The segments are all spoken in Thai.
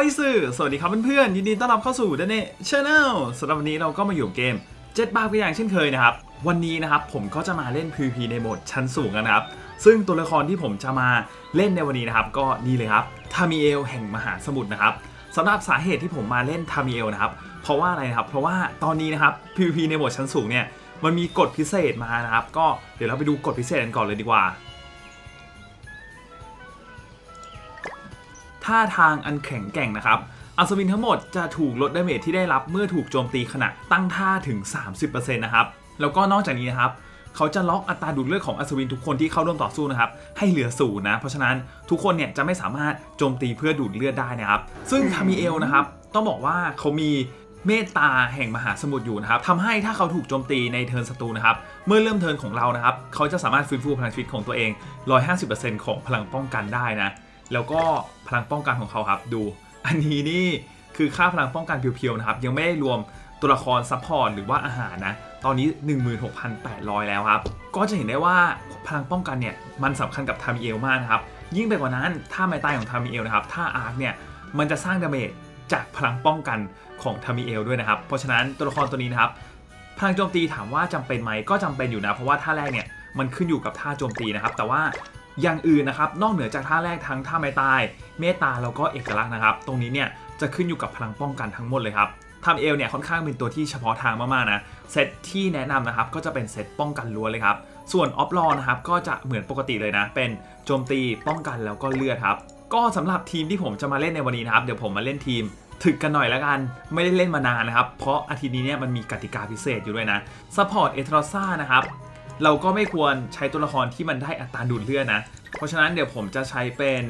อยสื่อสวัสดีครับเพื่อนๆยินดีต้อนรับเข้าสู่ด a เน c ช n แนลสำหรับวันนี้เราก็มาอยู่เกมเจ็ดบาร์กันอย่างเช่นเคยนะครับ วันนี้นะครับผมก็จะมาเล่น PVP ในโหมดชั้นสูงกันนะครับ ซึ่งตัวละครที่ผมจะมาเล่นในวันนี้นะครับ ก็นี่เลยครับทามิเอลแห่งมหาสมุทรนะครับสำหรับสาเหตุที่ผมมาเล่นทามิเอลนะครับเพราะว่าอะไรนะครับ เพราะว่าตอนนี้นะครับ PVP ในโหมดชั้นสูงเนี่ยมันมีกฎพิเศษมานะครับ ก็เดี๋ยวเราไปดูกฎพิเศษกันก่อนเลยดีกว่า ท่าทางอันแข็งแกร่งนะครับอัศวินทั้งหมดจะถูกลดดาเมจที่ได้รับเมื่อถูกโจมตีขณะตั้งท่าถึง 30%นะครับแล้วก็นอกจากนี้นะครับเขาจะล็อกอัตราดูดเลือดของอัศวินทุกคนที่เข้าร่วมต่อสู้นะครับให้เหลือศูนย์นะเพราะฉะนั้นทุกคนเนี่ยจะไม่สามารถโจมตีเพื่อดูดเลือดได้นะครับซึ่งคามิเอลนะครับต้องบอกว่าเขามีเมตตาแห่งมหาสมุทรอยู่นะครับทำให้ถ้าเขาถูกโจมตีในเทิร์นศัตรูนะครับ เมื่อเริ่มเทิร์นของเรานะครับ เขาจะสามารถฟื้นฟูพลังชีวิตของตัวเอง 150%ของพลังป้องกันได้นะ แล้วก็พลังป้องกันของเขาครับดู อันนี้นี่คือค่าพลังป้องกันเพียวๆนะครับ ยังไม่ได้รวมตัวละครซัพพอร์ตหรือว่าอาหารนะ ตอนนี้ 16,800 แล้วครับ ก็จะเห็นได้ว่าพลังป้องกันเนี่ย มันสำคัญกับทามิเอลมากนะครับ ยิ่งไปกว่านั้นถ้าไม้ตายของทามิเอลนะครับถ้าอาร์คเนี่ย มันจะสร้างดาเมจจากพลังป้องกันของทามิเอลด้วยนะครับ เพราะฉะนั้นตัวละครตัวนี้นะครับพลังโจมตีถามว่าจำเป็นไหมก็จำเป็นอยู่นะ เพราะว่าท่าแรกเนี่ยมันขึ้นอยู่กับท่าโจมตีนะครับ แต่ว่า อย่างอื่นนะครับ นอกเหนือจากท่าแรกทั้งท่าไม้ตาย เมตตาแล้วก็เอกลักษณ์นะครับ ตรงนี้เนี่ยจะขึ้นอยู่กับพลังป้องกันทั้งหมดเลยครับทำเอลเนี่ยค่อนข้างเป็นตัวที่เฉพาะทางมากๆนะเซตที่แนะนำนะครับก็จะเป็นเซตป้องกันล้วนเลยครับ ส่วนออฟลอนะครับก็จะเหมือนปกติเลยนะ เป็นโจมตีป้องกันแล้วก็เลือดครับก็สำหรับทีมที่ผมจะมาเล่นในวันนี้นะครับเดี๋ยวผมมาเล่นทีมถึกกันหน่อยแล้วกัน ไม่ได้เล่นมานานนะครับ เพราะอาทิตย์นี้เนี่ยมันมีกติกาพิเศษอยู่ด้วยนะซัพพอร์ตเอทรอซ่านะครับ เราก็ไม่ควรใช้ตัวละครที่มันได้อัตราดูดเลือดนะ เพราะฉะนั้นเดี๋ยวผมจะใช้เป็น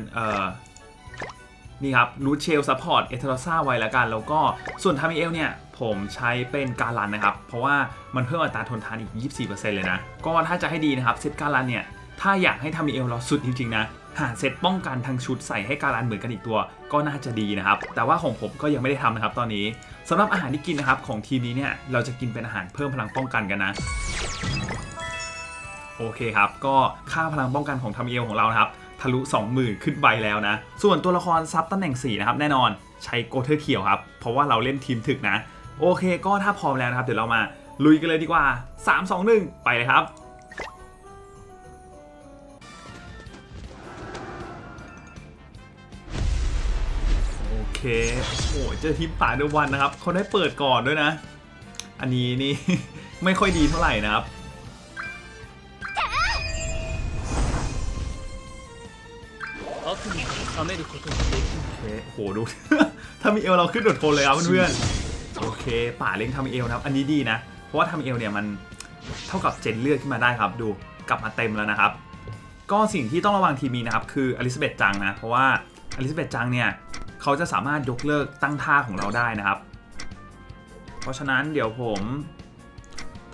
นี่ครับรูทเชลซัพพอร์ตเอเทรอซ่าไว้แล้วกัน แล้วก็ส่วนทามิเอลเนี่ยผมใช้เป็นการันนะครับ เพราะว่ามันเพิ่มอัตราทนทานอีก 24%เลยนะ ก็ถ้าจะให้ดีนะครับเซตการันเนี่ย ถ้าอยากให้ทามิเอลเราสุดจริงๆนะ หาเซตป้องกันทั้งชุดใส่ให้การันเหมือนกันอีกตัว ก็น่าจะดีนะครับ แต่ว่าของผมก็ยังไม่ได้ทำนะครับตอนนี้สำหรับอาหารที่กินนะครับของทีมนี้เนี่ยเราจะกินเป็นอาหารเพิ่มพลังป้องกันกันนะ โอเคครับ ก็ค่าพลังป้องกันของทาเอลของเรานะครับ ทะลุ 20,000 ขึ้นไปแล้วนะ ส่วนตัวละครซับตำแหน่ง 4 นะครับ แน่นอนใช้โกเทอร์เขียวครับ เพราะว่าเราเล่นทีมถึกนะ โอเค ก็ถ้าพร้อมแล้วนะครับ เดี๋ยวเรามาลุยกันเลยดีกว่า 3 2 1 ไปเลยครับโอเคโอ้โหเจอทีมป่าเดวันนะครับเขาได้เปิดก่อนด้วยนะ อันนี้นี่ ไม่ค่อยดีเท่าไหร่นะครับ อได้ดูโคตรเล็กโอเคโหดู ถ้ามีเอลเราขึ้นโดดโทนเลยครับเพื่อนๆโอเค ป่าเล้งทำเอลนะอันนี้ดีนะ เพราะว่าทำเอลเนี่ยมันเท่ากับเจนเลือดขึ้นมาได้ครับ ดูกลับมาเต็มแล้วนะครับ ก็สิ่งที่ต้องระวังทีมีนะครับ คืออลิซาเบธจังนะ เพราะว่าอลิซาเบธจังเนี่ยเขาจะสามารถยกเลิกตั้งท่าของเราได้นะครับ เพราะฉะนั้นเดี๋ยวผม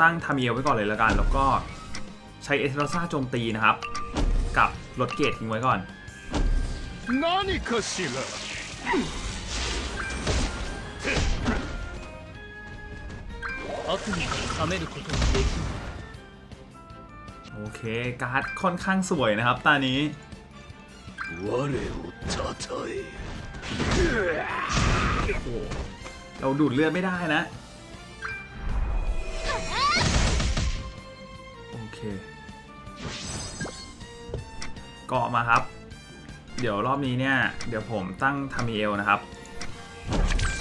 ตั้งทำเอลไว้ก่อนเลยแล้วกัน แล้วก็ใช้เอสเอร์ซาโจมตีนะครับ กับรถเกตทิ้งไว้ก่อน 何かしら悪に冷めることができない โอเค การ์ดค่อนข้างสวยนะครับตานี้ 我をたたえ โอ้โหเราดูดเลือดไม่ได้นะ โอเคเกาะมาครับ เดี๋ยวรอบนี้เนี่ย เดี๋ยวผมตั้งทามิเอลนะครับ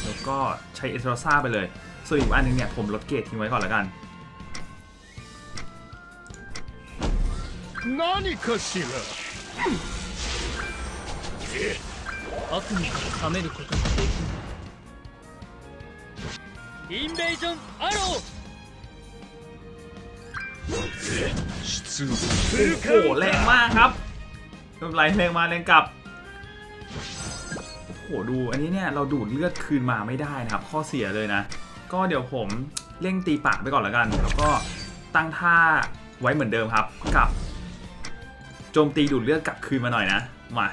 แล้วก็ใช้เอทรอซ่าไปเลย ส่วนอีกอันหนึงเนี่ย ผมลดเกรดทิ้งไว้ก่อนแล้วกัน 何かしら悪夢から覚めることができないインベージョンアロ出動โอ้โหแรงมากครับ กำไรเล่งมาเล่งกลับโหดูอันนี้เนี่ยเราดูดเลือดคืนมาไม่ได้นะครับ ข้อเสียเลยนะ ก็เดี๋ยวผมเร่งตีปากไปก่อนแล้วกัน แล้วก็ตั้งท่าไว้เหมือนเดิมครับกับโจมตีดูดเลือดกลับคืนมาหน่อยนะมา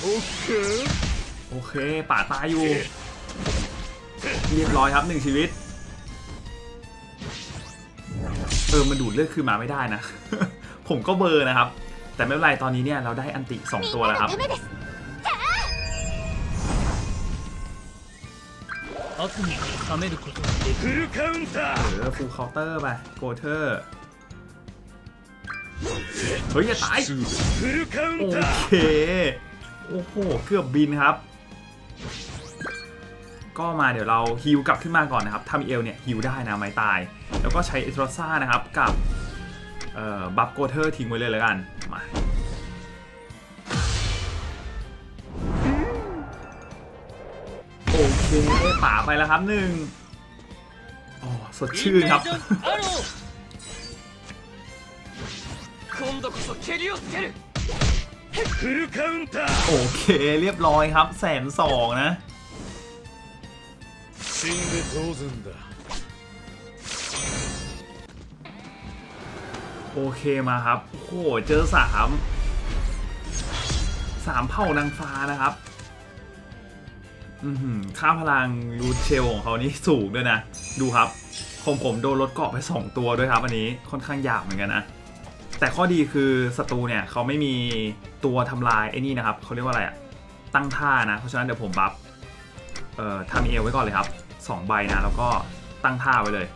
โอเคโอเคป่าตายอยู่ เรียบร้อยครับหนึ่งชีวิต เออมันดูดเลือดคืนมาไม่ได้นะ ผมก็เบอร์นะครับ แต่ไม่เป็นไรตอนนี้เนี่ยเราได้อันติ 2 ตัวแล้วครับเออฟูลเคาน์เตอร์ไปโกเทอร์เฮ้ยอย่าตาย โอเค โอ้โห เกือบบินครับ ก็มาเดี๋ยวเราฮิวกลับขึ้นมาก่อนนะครับทามเอลเนี่ยฮิวได้นะไม่ตาย แล้วก็ใช้เอทรอซ่านะครับกับ บัฟโกเทอร์ทิ้งไว้เลยแล้วกัน มาโอเคป่าไปแล้วครับหนึ่งอ๋อสดชื่นครับ โอเคเรียบร้อยครับแสนสองนะ โอเคมาครับ โอ้โห เจอสามสามเผ่านางฟ้านะครับ อือหือค่าพลังรูทเชลของเขานี่สูงด้วยนะ ดูครับของผมโดนรถเกาะไป 2 ตัวด้วยครับอันนี้ค่อนข้างยากเหมือนกันนะ แต่ข้อดีคือศัตรูเนี่ยเขาไม่มีตัวทำลายไอ้นี่นะครับเขาเรียกว่าอะไรอะตั้งท่านะ เพราะฉะนั้นเดี๋ยวผมบัฟเอ่อทำเอลไว้ก่อนเลยครับสองใบนะ แล้วก็ตั้งท่าไว้เลย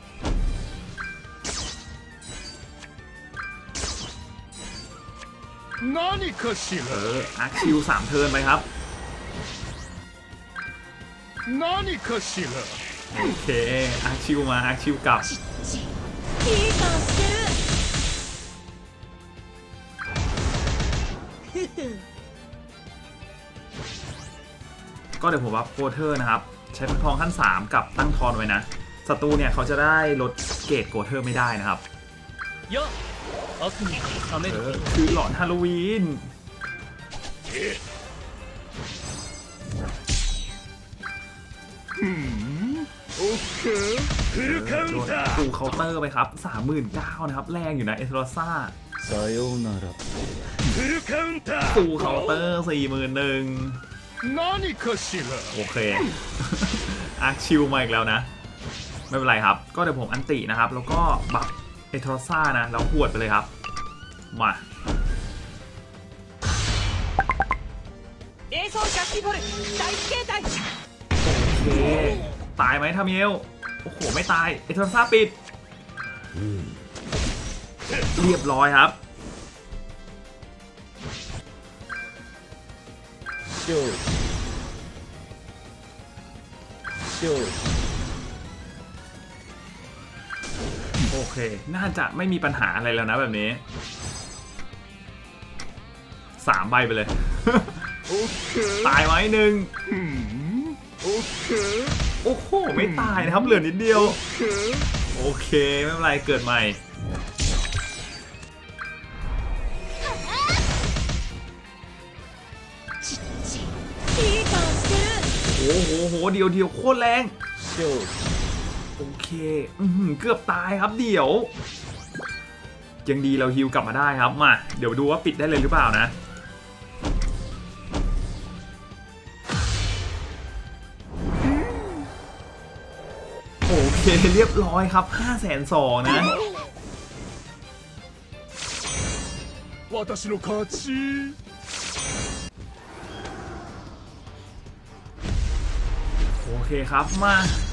เอออาคิวสามเทิร์นไปครับ โอเคอาคิวมาอาคิวกลับ ก็เดี๋ยวผมว่าโฟเทอร์นะครับ ใช้เป็นทองขั้น 3 กับตั้งทอนไว้นะศัตรูเนี่ยเขาจะได้ลดเกรดโกเทอร์ไม่ได้นะครับよっ เอาสิเอาได้เคือหลอนฮาโลวีนフルカウンโดนターฟูเคาน์เตอร์ไปครับ 39,000นะครับ แรงอยู่นะเอสโรซ่าさようならフルカウンターฟูเคาน์เตอร์41,000何かしらโอเค อาร์ชิวมาอีกแล้วนะ ไม่เป็นไรครับ ก็เดี๋ยวผมอันตินะครับ แล้วก็บัฟ ไอทรอซ่านะแล้วขวดไปเลยครับ มาโอเคตายไหมทามิลโอ้โห ไม่ตายไอทรอซ่าปิด เรียบร้อยครับโจโจู โอเค น่าจะไม่มีปัญหาอะไรแล้วนะแบบนี้สามใบไปเลย ตายไหมหนึ่งโอ้โห ไม่ตายนะครับ เหลือนิดเดียว โอเค ไม่เป็นไร เกิดใหม่ โอ้โห เดียวเดียวโคตรแรง โอเค อือหือเกือบตายครับเดี๋ยว ยังดีเราฮิวกลับมาได้ครับ มา เดี๋ยวดูว่าปิดได้เลยหรือเปล่านะ โอเค เรียบร้อยครับ5 2 0 0 0นะ 私の勝ち โอเคครับมาอื้อหือ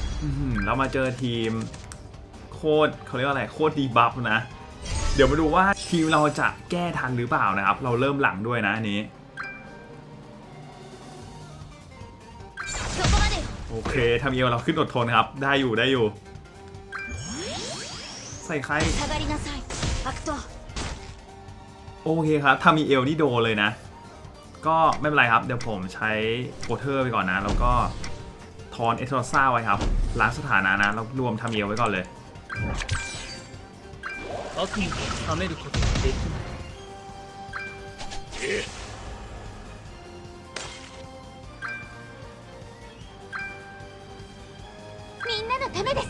เรามาเจอทีมโคตรเขาเรียกว่าอะไรโคตรดีบัฟนะ เดี๋ยวมาดูว่าทีมเราจะแก้ทันหรือเปล่านะครับ เราเริ่มหลังด้วยนะอันนี้โอเคทำเอวเราขึ้นอดทนครับ ได้อยู่ได้อยู่ ใส่ใครโอเคครับทำเอลนี่โดเลยนะ ก็ไม่เป็นไรครับ เดี๋ยวผมใช้โคเทอร์ไปก่อนนะ แล้วก็ทอนเอทโรซ่าไว้ครับ ล้างสถานะนะ แล้วรวมทำเอลไว้ก่อนเลย 悪夢を冷めることはできない みんなのためです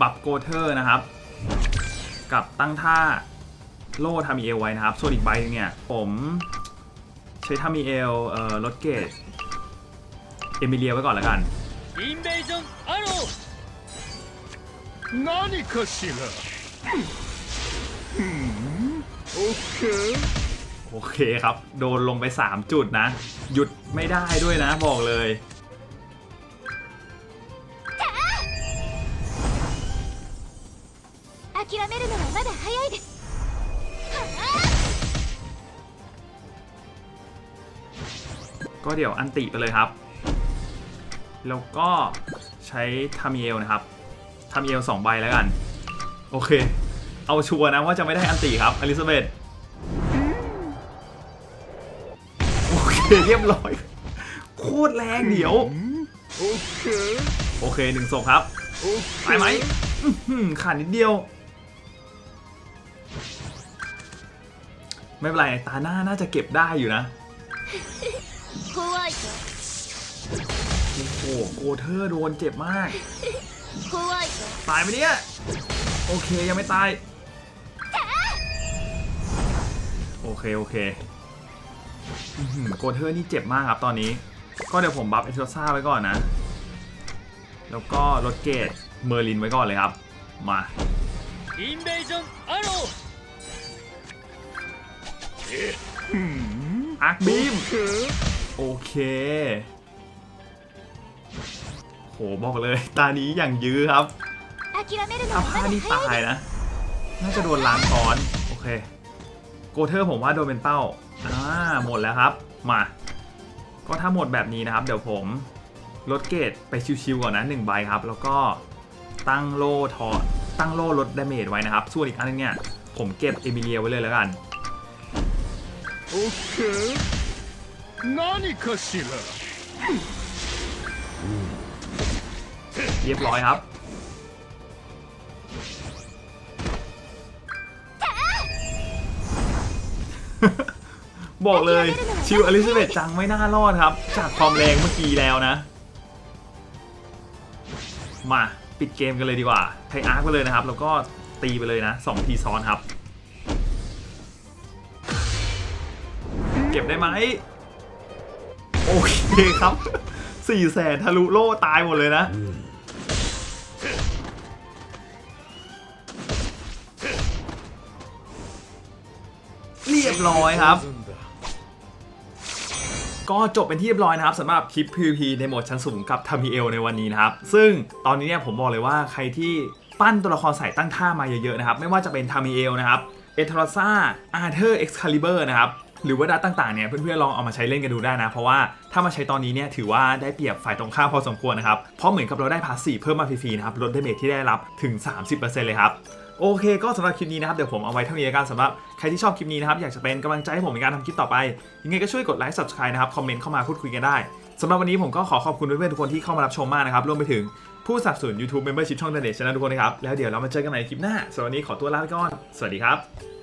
บัฟโกเทอร์นะครับ กับตั้งท่าโล่ทามีเอลไว้นะครับ ส่วนอีกใบหนึงเนี่ย ผม ใช้ทามีเอลเอ่อลดเกรดเอมิเลียไว้ก่อนแล้วกัน インベージョンアロー何かしらふんオッケー โอเคครับ โดนลงไป 3 จุดนะ หยุดไม่ได้ด้วยนะบอกเลย ก็เดี๋ยวอันติไปเลยครับ แล้วก็ใช้ทามเอลนะครับทามเอลสองใบแล้วกัน โอเค เอาชัวร์นะว่าจะไม่ได้อันติครับอลิซาเบธโอเคเรียบร้อย โคตรแรงเดี๋ยว โอเคโอเคหนึ่งศพครับไปไหมขาดนิดเดียว ไม่เป็นไรตาหน้าน่าจะเก็บได้อยู่นะ 怖いか โอ้โหโกเทอร์โดนเจ็บมาก 怖いか ตายไหมเนี่ย โอเคยังไม่ตาย โอเค โอเคอื้อหือโกเทอร์นี่เจ็บมากครับตอนนี้ ก็เดี๋ยวผมบัฟเอทซ่าไว้ก่อนนะ แล้วก็ลดเกตเมอร์ลินไว้ก่อนเลยครับ มา インベージョンアロー ふん อาร์คบีม オッケー โอเคโหบอกเลย ตานี้อย่างยื้อครับอาพานี่ตายนะ น่าจะโดนล้างคอน โอเค โกเทอร์ผมว่าโดนเป็นเป้า อ่า หมดแล้วครับ มา ก็ถ้าหมดแบบนี้นะครับ เดี๋ยวผมลดเกรดไปชิวๆก่อนนะหนึ่งใบครับ แล้วก็ตั้งโล่ทอตั้งโล่ลดดาเมจไว้นะครับ ส่วนอีกอันนึงเนี่ย ผมเก็บเอมิเลียไว้เลยแล้วกัน โอเค 何かしら เรียบร้อยครับ บอกเลย ชิวอลิซาเบธจังไม่น่ารอดครับ จากความแรงเมื่อกี้แล้วนะ มาปิดเกมกันเลยดีกว่าไทอาร์คไปเลยนะครับ แล้วก็ตีไปเลยนะ2ทีซ้อนครับ เก็บได้ไหม โอเคครับ4แสนทะลุโล่ตายหมดเลยนะ เรียบร้อยครับ ก็จบเป็นที่เรียบร้อยนะครับสำหรับคลิป PVP ในโหมดชั้นสูงกับทามิเอลในวันนี้นะครับ ซึ่งตอนนี้เนี่ยผมบอกเลยว่าใครที่ปั้นตัวละครใส่ตั้งท่ามาเยอะๆนะครับ ไม่ว่าจะเป็นทามิเอลนะครับเอทร s ซ่าอาร์เธอร์เอ็กซ์คาลิเบอร์นะครับ หรือว่าดัตต่างๆเนี่ยเพื่อนๆลองเอามาใช้เล่นกันดูได้นะ เพราะว่าถ้ามาใช้ตอนนี้เนี่ยถือว่าได้เปรียบฝ่ายตรงข้ามพอสมควรนะครับ เพราะเหมือนกับเราได้พาสซีฟเพิ่มมาฟรีๆนะครับลดดเมจที่ได้รับถึง 30%เลยครับโอเคก็สำหรับคลิปนี้นะครับ เดี๋ยวผมเอาไว้เท่านี้กันสำหรับใครที่ชอบคลิปนี้นะครับ อยากจะเป็นกำลังใจให้ผมในการทำคลิปต่อไป ยังไงก็ช่วยกดไลค์ subscribe นะครับ คอมเมนต์เข้ามาพูดคุยกันได้สำหรับวันนี้ผมก็ขอขอบคุณเพื่อนๆทุกคนที่เข้ามารับชมมากนะครับ รวมไปถึงผู้สนับสนุน YouTube Membership ช่อง The Net Channel ทุกคนนะครับ แล้วเดี๋ยวเรามาเจอกันใหม่ในคลิปหน้าสำหรับวันนี้ขอตัวลาไปก่อน สวัสดีครับ